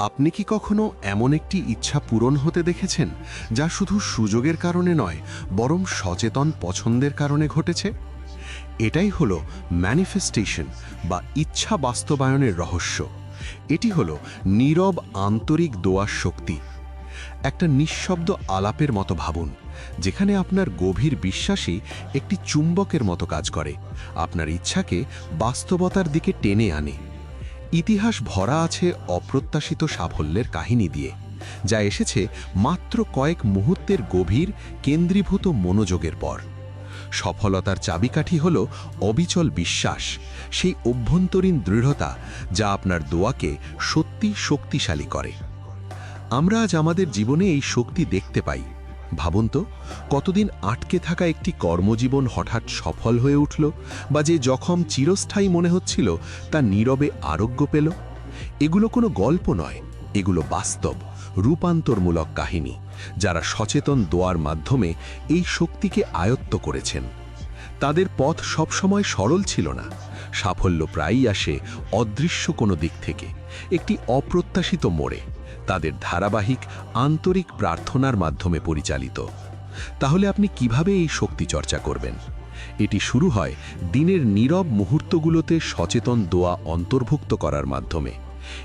আপনি কি কখনো এমন একটি ইচ্ছা পূরণ হতে দেখেছেন, যা শুধু সুযোগের কারণে নয়, বরং সচেতন পছন্দের কারণে ঘটেছে? এটাই হলো ম্যানিফেস্টেশন বা ইচ্ছা বাস্তবায়নের রহস্য। এটি হলো নীরব আন্তরিক দোয়ার শক্তি। একটা নিঃশব্দ আলাপের মতো ভাবুন, যেখানে আপনার গভীর বিশ্বাসই একটি চুম্বকের মতো কাজ করে। আপনার ইচ্ছাকে বাস্তবতার দিকে টেনে আনে। ইতিহাস ভরা আছে অপ্রত্যাশিত সাফল্যের কাহিনী দিয়ে, যা এসেছে মাত্র কয়েক মুহূর্তের গভীর, কেন্দ্রীভূত মনোযোগের পর। সফলতার চাবিকাঠি হল অবিচল বিশ্বাস, সেই অভ্যন্তরীণ দৃঢ়তা যা আপনার দোয়াকে সত্যি শক্তিশালী করে। আমরা আজ আমাদের জীবনে এই শক্তি দেখতে পাই। ভাবুন তো, কতদিন আটকে থাকা একটি কর্মজীবন হঠাৎ সফল হয়ে উঠল বা যে জখম চিরস্থায়ী মনে হচ্ছিল তা নীরবে আরোগ্য পেল? এগুলো কোনো গল্প নয়, এগুলো বাস্তব, রূপান্তরমূলক কাহিনী, যারা সচেতন দোয়ার মাধ্যমে এই শক্তিকে আয়ত্ত করেছেন। তাদের পথ সবসময় সরল ছিল না, সাফল্য প্রায়ই আসে অদৃশ্য কোনো দিক থেকে, একটি অপ্রত্যাশিত মোড়ে। তাদের ধারাবাহিক আন্তরিক প্রার্থনার মাধ্যমে পরিচালিত। তাহলে আপনি কীভাবে এই শক্তি চর্চা করবেন? এটি শুরু হয় দিনের নীরব মুহূর্তগুলোতে সচেতন দোয়া অন্তর্ভুক্ত করার মাধ্যমে।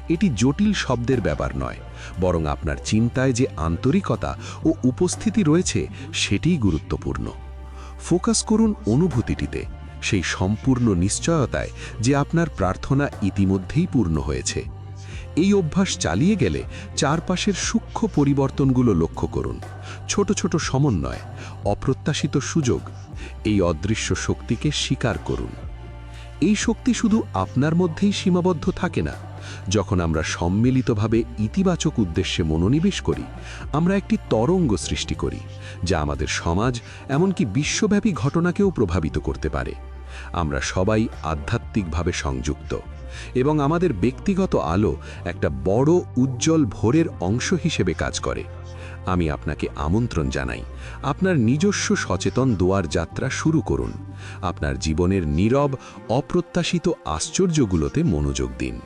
এটি জটিল শব্দের ব্যাপার নয়, বরং আপনার চিন্তায় যে আন্তরিকতা ও উপস্থিতি রয়েছে সেটিই গুরুত্বপূর্ণ। ফোকাস করুন অনুভূতিটিতে, সেই সম্পূর্ণ নিশ্চয়তায় যে আপনার প্রার্থনা ইতিমধ্যেই পূর্ণ হয়েছে। এই অভ্যাস চালিয়ে গেলে চারপাশের সূক্ষ্ম পরিবর্তনগুলো লক্ষ্য করুন। ছোট ছোট সমন্বয়, অপ্রত্যাশিত সুযোগ, এই অদৃশ্য শক্তিকে স্বীকার করুন। এই শক্তি শুধু আপনার মধ্যেই সীমাবদ্ধ থাকে না। যখন আমরা সম্মিলিতভাবে ইতিবাচক উদ্দেশ্যে মনোনিবেশ করি, আমরা একটি তরঙ্গ সৃষ্টি করি, যা আমাদের সমাজ, এমনকি বিশ্বব্যাপী ঘটনাকেও প্রভাবিত করতে পারে। আমরা সবাই আধ্যাত্মিকভাবে সংযুক্ত এবং আমাদের ব্যক্তিগত আলো একটা বড় উজ্জ্বল ভোরের অংশ হিসেবে কাজ করে। আমি আপনাকে আমন্ত্রণ জানাই। আপনার নিজস্ব সচেতন দোয়ার যাত্রা শুরু করুন। আপনার জীবনের নীরব, অপ্রত্যাশিত আশ্চর্যগুলোতে মনোযোগ দিন।